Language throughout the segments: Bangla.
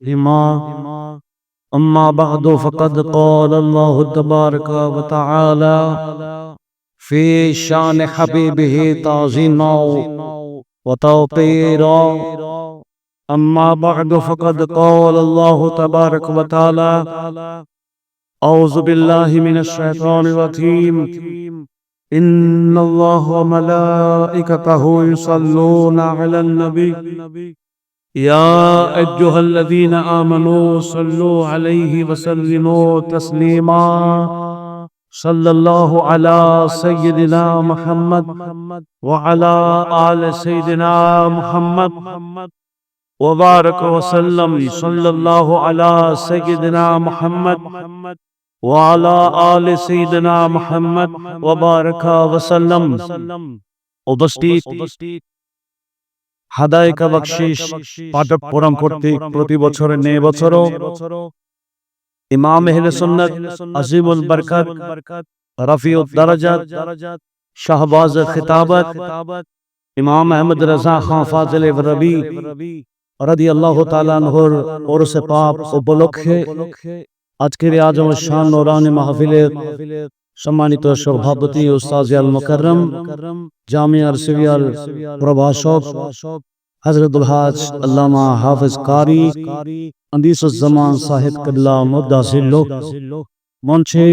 لما أما بعد فقد قال الله تبارك وتعالى في شأن حبيبه تعظيما وتوقيرا. أما بعد فقد قال الله تبارك وتعالى أعوذ بالله من الشيطان الرجيم. إن الله وملائكته يصلون على النبي. يا أيها الذين آمنوا صلوا عليه وسلموا تسليما. صلى الله على سيدنا محمد وعلى آل سيدنا محمد. وبارك وسلم. صلى الله على سيدنا محمد وعلى آل سيدنا محمد وبارك وسلم. وبسطيت হাদায়কা বকশিস পাঠক ফোরাম কর্তৃক প্রতি বছর নে বছরও ইমাম এহলে সুন্নাত আজিমুল বরকত রফিউদ দারাজাত শাহবাজ খিতাবত ইমাম আহমদ রাজা খান ফাজিল রবি রাদি আল্লাহ তাআলার ওরসে পাপ উপলক্ষে আজকের এই আজম শান নোরানি মাহফিলের সম্মানিত সভাপতি উস্তাজ আল জামিয়ার সিরিয়াল প্রভাষক হজরতুল হাজ আল্লামা হাফিজ কারি আন্দিসুজ্জামান সাহেব কবিল্লা মুদাসির লোক। মঞ্চে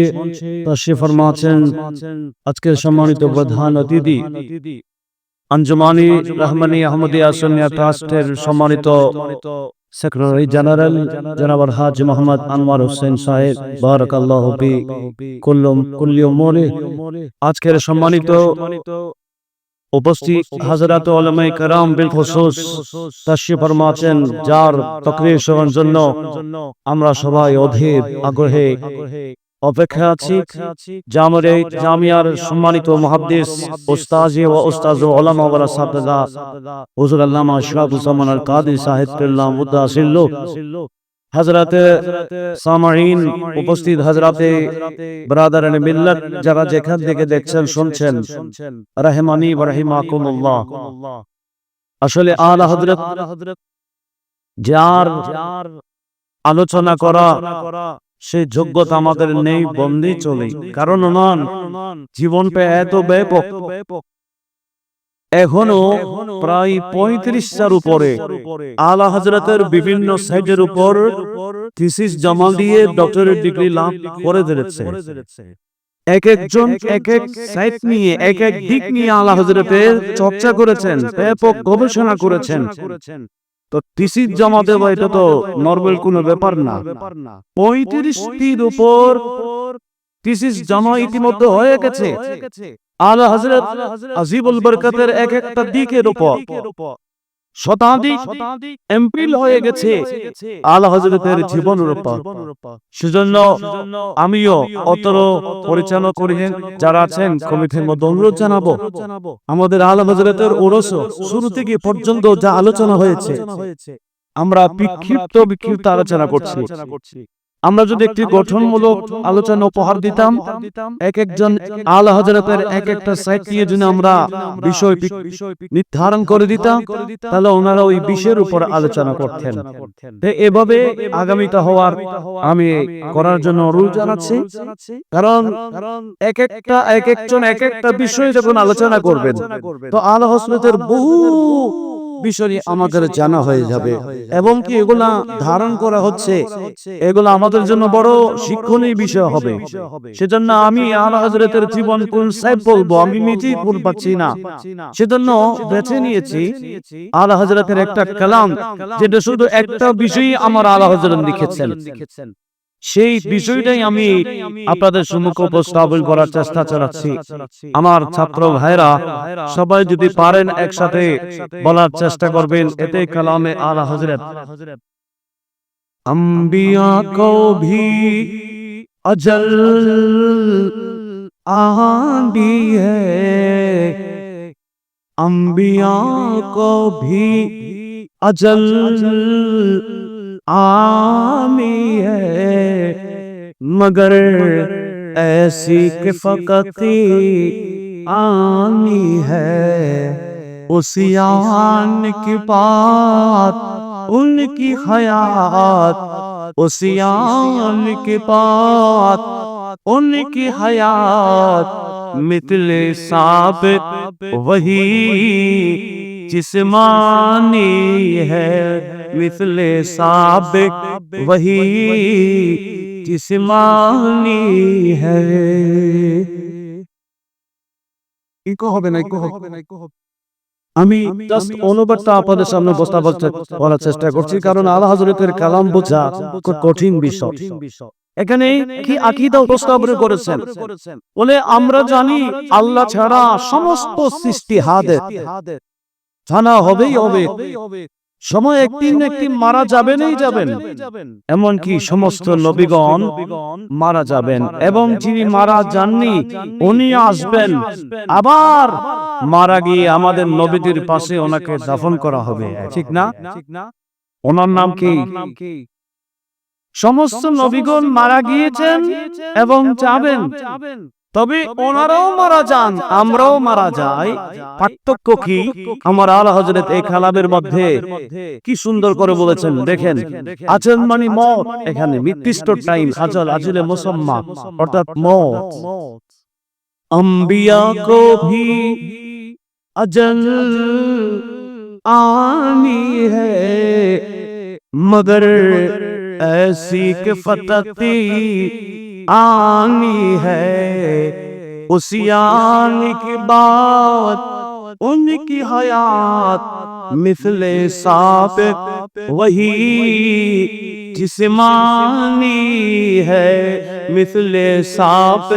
তশরিফ ফরমাছেন আজকের সম্মানিত প্রধান অতিথি আঞ্জুমানি রহমানি আহমদিয়া সুনিয়া ট্রাস্টের সম্মানিত সেক্রেটারি জেনারেল জেনাবার হাজ মোহাম্মদ আনোয়ার হোসেন সাহেব বারাক আল্লাহ কুল্লুম কুল্লিয়ম মোরে আজকের সম্মানিত উপস্থিত হাজরাত ওলামাই কারাম বিল খুসুস তাশরিফ ফরমাছেন যার তকরির শোনার জন্য আমরা সবাই অধীর আগ্রহে অপেক্ষা আছি জামরে জামিয়ার সম্মানিত মুহাদ্দিস, উস্তাজি ও উস্তাজ ও ওলামা ওয়া সাদাদা। হুজুর আল্লামা জামান আল কাদি সাহেব কেল্লা মুদাসিল হযরতে সামাইন উপস্থিত মিল্লাত যারা যেখান থেকে দেখছেন, শুনছেন। রহমানি রাহিমাকুমুল্লাহ। আসলে আলা যার আলোচনা করা সে যোগ্যতা আমাদের নেই বন্দি চলে। কারণ নন জীবনটা এত ব্যাপক। এখনও প্রায় পঁয়ত্রিশটার উপরে আলা হজরতের বিভিন্ন সাইডের উপর থিসিস জমা দিয়ে ডক্টরেট ডিগ্রি লাভ করে দিয়েছে এক একজন এক এক সাইট নিয়ে এক এক দিক নিয়ে আলা হজরতের চর্চা করেছেন ব্যাপক গবেষণা করেছেন। তো টিসির জমা দেওয়া এটা তো নর্মাল কোনো ব্যাপার না। পঁয়ত্রিশটির উপর টিসিস জমা ইতিমধ্যে হয়ে গেছে। আলা হজরত আজিবুল বরকতের এক একটা দিকের উপর। শতাধিক এমপিল হয়ে গেছে। আল হজরতের জীবন রূপা সেজন্য আমিও অতর পরিচালনা করি যারা আছেন কমিটির মধ্যে অনুরোধ জানাব। আমাদের আল হজরতের ওরস শুরু থেকে পর্যন্ত যা আলোচনা হয়েছে আমরা বিক্ষিপ্ত বিক্ষিপ্ত আলোচনা করছি। আমরা যদি একটি গঠনমূলক আলোচনা উপহার দিতাম এক একজন আলা হজরতের এক একটা সাইট নিয়ে যদি আমরা বিষয় নির্ধারণ করে দিতাম তাহলে ওনারা ওই বিষয়ের উপর আলোচনা করতেন। এভাবে আগামীটা হওয়ার আমি করার জন্য অনুরোধ জানাচ্ছি। কারণ এক একটা এক একজন এক একটা বিষয় যখন আলোচনা করবেন তো আলা হজরতের বহু বিষয় আমাদের জানা হয়ে যাবে। এবং কি এগুলা ধারণ করা হচ্ছে এগুলো আমাদের জন্য বড় শিক্ষণীয় বিষয় হবে। সেজন্য আমি আলা হজরতের জীবন কোন সাহেব বলব আমি নিজেই ভুল পাচ্ছি না। সেজন্য বেছে নিয়েছি। আলা হজরতের একটা কালাম যেটা শুধু একটা বিষয়ই আমার আলা হজরত লিখেছেন। সেই বিষয়টাই আমি আপনাদের সম্মুখে উপস্থাপন করার চেষ্টা চালাচ্ছি আমার ছাত্র ভাইরা সবাই যদি পারেন একসাথে বলার চেষ্টা করবেন এতে কালামে আলা হজরত अम्बिया को भी अजल आंधी है अम्बिया को भी अजल عامی ہے مگر ایسی کہ فقط آنی ہے۔ اس یان کی بات، ان کی حیات۔ اس یان کی بات، ان کی حیات۔ مثل ثابت وہی جسمانی ہے۔ مثل سابق وہی جسمانی ہے আমি জাস্ট অনুবাদটা আপনাদের সামনে উপস্থাপন করার চেষ্টা করছি কারণ আল্লাহ হযরতের কালাম বোঝা কঠিন বিষয়। এখানে কি আকীদা উপস্থাপন করেছেন? বলে আমরা জানি আল্লাহ ছাড়া সমস্ত সৃষ্টি হাদের। জানা হবেই হবে। সময় একদিন একদিন মারা যাবেনই যাবেন। এমনকি সমস্ত নবীগণ মারা যাবেন। এবং যিনি মারা যাননি উনি আসবেন। আবার মারা গিয়ে আমাদের নবীদের পাশে ওনাকে দাফন করা হবে। ঠিক না? ওনার নাম কি? সমস্ত নবীগণ মারা গিয়েছেন এবং যাবেন। তবে ওনারাও মারা যান আমরাও মারা যাই পার্থক্য কি আমার আলা হজরত এই খালাবের মধ্যে কি সুন্দর করে বলেছেন দেখেন আচল মানে মত এখানে নির্দিষ্ট টাইম আচল আচলে মুসম্মা অর্থাৎ মত अम्बिया को भी अजल आनी है मगर ऐसी के फतती آنی ہے۔ اس آنی کی بات، ان کی حیات، مثل ساپ، وہی جسمانی ہے۔ مثل ساپ،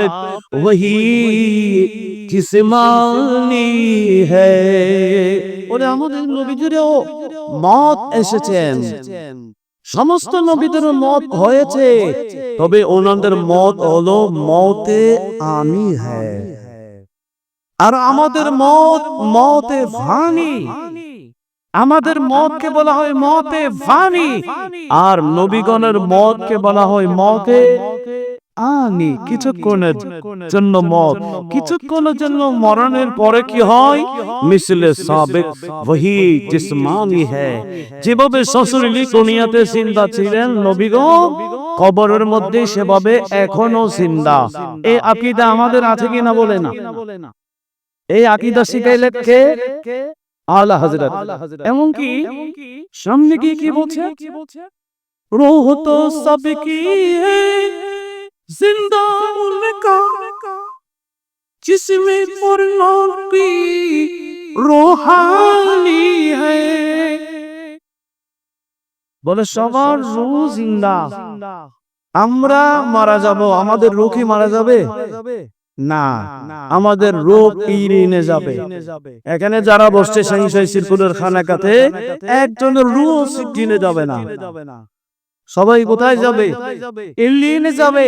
وہی جسمانی ہے۔ اور احمد نبی جو موت ایسے چین۔ সমস্ত নবীদের মত হয়েছে। তবে ওনাদের মত হলো মতে আমি হ্যাঁ। আর আমাদের মত মতে ভানি। আমাদের মতকে বলা হয় মতে ভানি। আর নবীগণের মতকে বলা হয় মতে আনি কিছুক্ষণের জন্য মত কিছুক্ষণের জন্য মরণের পরে কি হয়? মিসলে সাবেক ওহি জিসমানি হ্যায়। যেভাবে শ্বশুরলি দুনিয়াতে ছিলেন কবরের মধ্যে সেভাবে এখনও জিন্দা। এই আকিদা আমাদের আছে কিনা বলে না। এই আকিদা শিখাইলে কে? আল্লাহ হযরত। এমনকি সামনে কি কি বলছে? রোহ তো সব কি হ্যায় जिंदा उनका जिसमें पुरनौर की रूहानी है বলে সবার রূহ জিন্দা আমরা মারা যাব আমাদের রূহ কি মারা যাবে না আমাদের রূপ ইরিনে যাবে এখানে যারা বসছে সাইসাই সিরকুলের খানাকাতে একজনের রূহ সিটিনে যাবে না সবাই কোথায় যাবে? এলিয়েনে যাবে।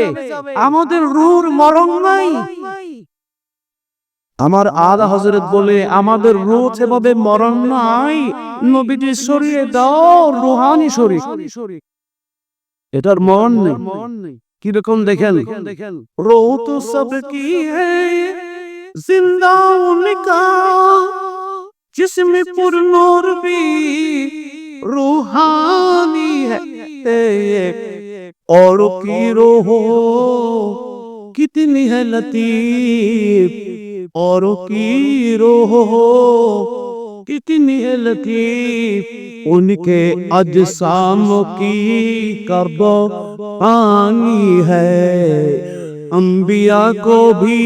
আমাদের রুর মরণ নাই। আমার আদা হজরত বলে আমাদের রুহ সেভাবে মরণ নাই। নবীজি শরীরে দাও রুহানি শরীর এটার মন নেই। কীরকম দেখেন? রোহ তো সব কি জিন্দা উনকা জিসমে পুর নূর রুহানি হ্যায় ہے اور کی روح کتنی ہے لطیف اور کی روح کتنی ہے لطیف ان کے اجسام کی کرب آنی ہے انبیاء کو بھی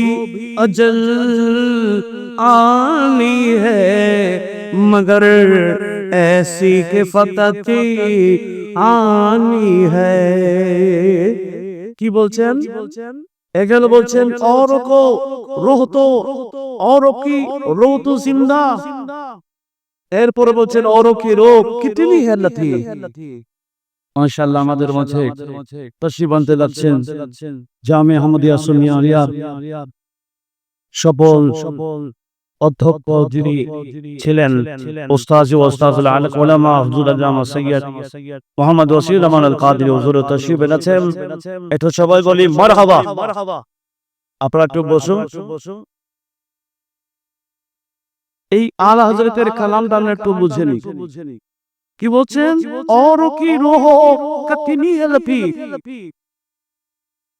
اجل آنی ہے مگر ایسی کے فتح تھی আনি কি বলছেন? এখানে বলছেন, অরক রোহত, অরকি রোহত জিন্দা। এরপরে বলছেন, অরকি রোগ আমাদের মাঝে তশরিফ আনতে যাচ্ছেন জামে আহমদিয়া সুন্নিয়া রিয়াদ সফল অধ্যক্ষ যিনি ছিলেন ওস্তাজি ওস্তাজুল আলক ওলামা হুজুর আজামা সৈয়দ মোহাম্মদ ওসির রহমান আল কাদের হুজুর তশরিফ এনেছেন। একটু সবাই বলি, মারহাবা। আপনারা একটু বসুন। এই আলা হযরতের কালামটা আমরা একটু বুঝে নিই। কি বলছেন? অর কি রোহ কাতিনি এলফি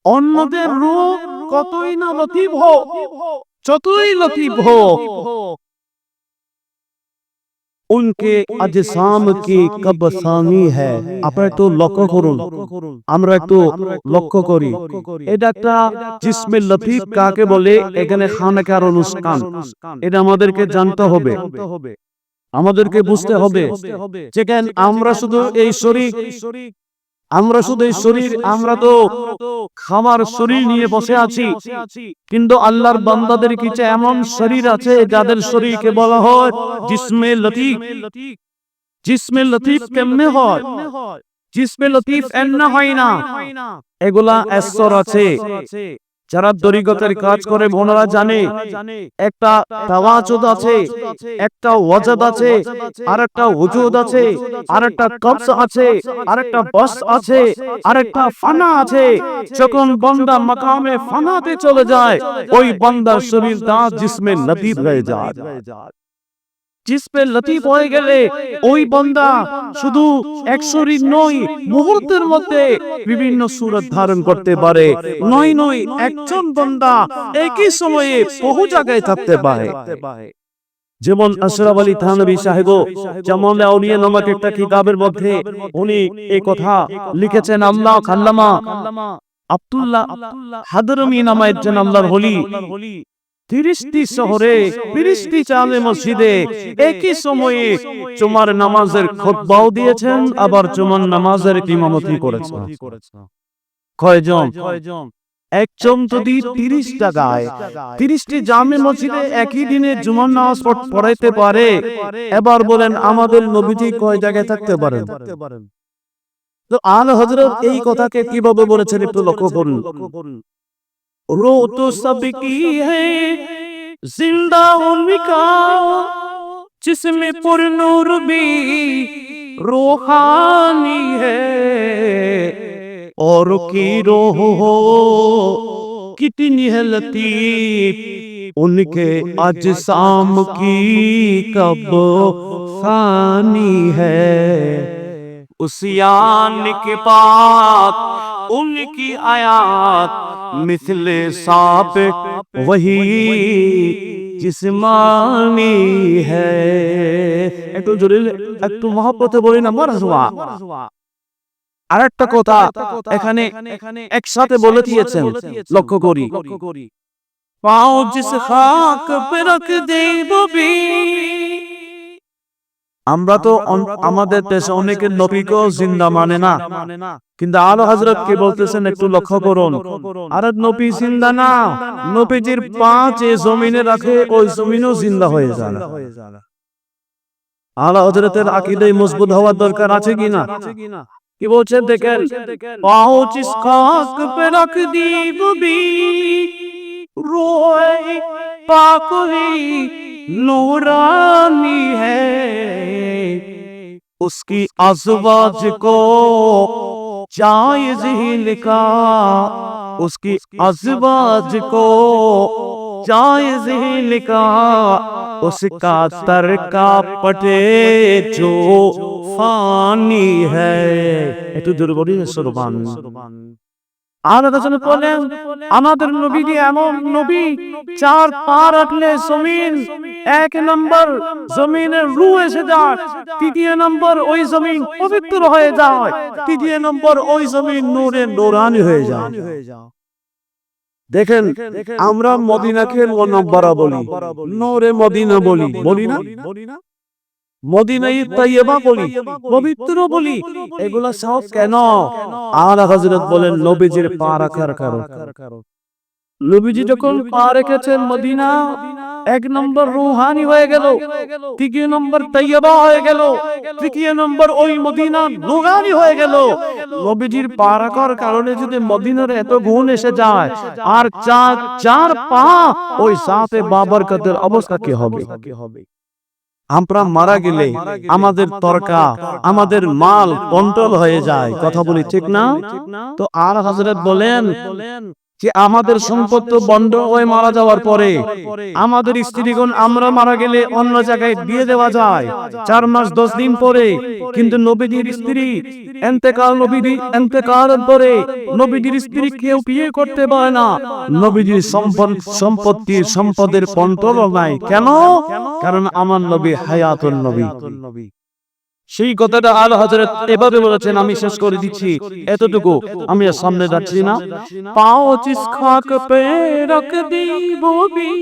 অন্যদের রূপ কতই না লতিফ বলে? এখানে খানাকার অনুষ্ঠান। এটা আমাদেরকে জানতে হবে। আমাদেরকে বুঝতে হবে যেখানে আমরা শুধু এই শরীর আমরা শুধু শরীর আমরা তো খামার শরীর নিয়ে বসে আছি। কিন্তু আল্লাহর বান্দাদের কিছু এমন শরীর আছে যাদের শরীরকে বলা হয় জিসমে লতিফ? জিসমে লতিফ কেমনে হয়? জিসমে লতিফ এমনা হয় না। এগুলা এসর আছে। যারা দরিগতের কাজ করে বোনারা জানে একটা তাওয়াজুদ আছে একটা ওয়াজাদ আছে আর একটা ওজুদ আছে আর একটা কবজ আছে আর একটা বস আছে আর একটা ফানা আছে যখন বান্দা মাকামে ফানাতে চলে যায় ওই বান্দার শরীর তা জিসমে নদীব হয়ে যায়। জিসমে লতিফ হয়ে গেলে ওই বান্দা শুধু এক শরীর নয় মুহূর্তের মধ্যে বিভিন্ন সুরত ধারণ করতে পারে নয় নয় একজন বান্দা একই সময়ে বহু জায়গায় থাকতে পারে যেমন আশরাফ আলী থানবী সাহেব যেমন আউলিয়া নামক একটা কিতাবের মধ্যে উনি এই কথা লিখেছেন আল্লাহ খাল্লামা আব্দুল্লাহ হাদরমি নামা একজন আল্লাহর হলি। তিরিশটি শহরে তিরিশটি চালে মসজিদে একই সময়ে চুমার নামাজের খুতবাও দিয়েছেন আবার চুমার নামাজের ইমামতি করেছেন। কয়জন? একজন যদি তিরিশ টাকায় তিরিশটি জামে মসজিদে একই দিনে জুমার নামাজ পড়াইতে পারে। এবার বলেন আমাদের নবীজি কয় জায়গায় থাকতে পারেন? তো আল হজরত এই কথাকে কীভাবে বলেছেন একটু লক্ষ্য করুন। رو تو سب کی ہے۔ زندہ ان کا جس میں پر نور بھی روحانی ہے۔ اور کی روح ہو، کتنی ہے لطیف۔ ان کے اجسام کی کب خانی ہے۔ اس یان کے پاس ان کی آیات مثل سانپ وہی جسمانی ہے একটু জোরে একটু মহব্বতে বলি না মারহাবা আর একটা কথা এখানে একসাথে বলে দিয়েছেন লক্ষ্য করি পাও জিস খাক পে রখ দেব ববি আমরা তো আমাদের দেশে অনেকে নবীকেও জিন্দা মানে না। কিন্তু আলো হজরত কে বলতেছেন একটু লক্ষ্য করুন। আর নবী জিন্দা না। নবীজির পাঁচ এ জমিনে রাখে ওই জমিনও জিন্দা হয়ে যায় আলা হজরতের আকিদাই মজবুত হওয়ার দরকার আছে কিনা? কি বলছেন দেখেন? পাও খাক পে রাখ দি روئے پاکوی نورانی ہے۔ اس کی ازواج کو جائز ہی لکھا۔ اس کی ازواج کو جائز ہی لکھا۔ اس کا ترکا پٹے جو فانی ہے۔ تو درباری سربان۔ বলেন আমাদের নবীজি এমন নবী চার পা রাখলে জমিন এক নম্বর জমিনের রু এসে যায় তৃতীয় নম্বর ওই জমিন পবিত্র হয়ে যায় তৃতীয় নম্বর ওই জমিন নূরে নোরানি হয়ে যায়। দেখেন আমরা মদিনাকে নম্বরা বলি নূরে মদিনা বলি বলি না? মদিনাই তাইয়্যিবা বলি পবিত্র বলি এগুলা সব কেন? আলা হযরত বলেন নবীজির পা রাখার কারণ। নবীজি যখন পা রেখেছেন মদিনা এক নম্বর রুহানি হয়ে গেল তৃতীয় নম্বর তাইয়্যিবা হয়ে গেল তৃতীয় নম্বর ওই মদিনা নুরানি হয়ে গেল। নবীজির পা রাখার কারণে যদি মদিনার এত গুণ এসে যায় আর চার চার পা ওই সাথে বাবরকতের অবস্থা কি হবে? আমরা মারা গেলে আমাদের তরকা আমাদের মাল কন্ট্রোল হয়ে যায়। কথা বলি ঠিক না? তো আর হাজরত বলেন যে আমাদের সম্পদ তো বন্ড হয়ে মারা যাওয়ার পরে আমাদের স্ত্রীগণ আমরা মারা গেলে অন্য জায়গায় বিয়ে দেওয়া যায়। চার মাস দশ দিন পরে কিন্তু নবীজির স্ত্রী এন্তেকাল নবীজি এন্তেকাল পরে নবীজির স্ত্রী কেউ বিয়ে করতে পারে না। নবীজির সম্পদ সম্পত্তি সম্পদের কন্ট্রোল নাই। কেন? কারণ আমার নবী হায়াতুল নবী। সেই কথাটা আল হজরত এভাবে বলেছেন, আমি শেষ করে দিচ্ছি। এতটুকু। আমি আর সামনে যাচ্ছি না। পাও জিস খাক পে রখ দি ববি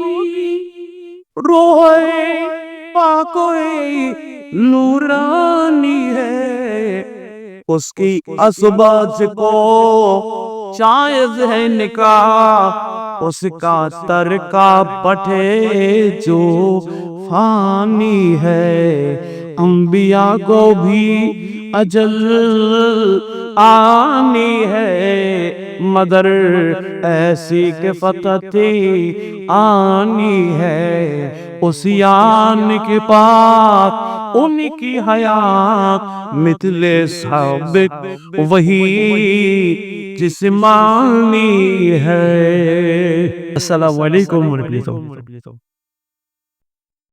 রোয়ে পাকোয়ে নুরানি হে। उसकी असबाज को जायज है निकाह उसका तरका पठे जो फानी है انبیاء کو بھی اجل آنی ہے۔ مدر ایسی کے فتح آنی ہے۔ اس یان کے پاس ان کی حیات مثل سابق وہی جسمانی ہے۔ السلام علیکم ورحمۃ اللہ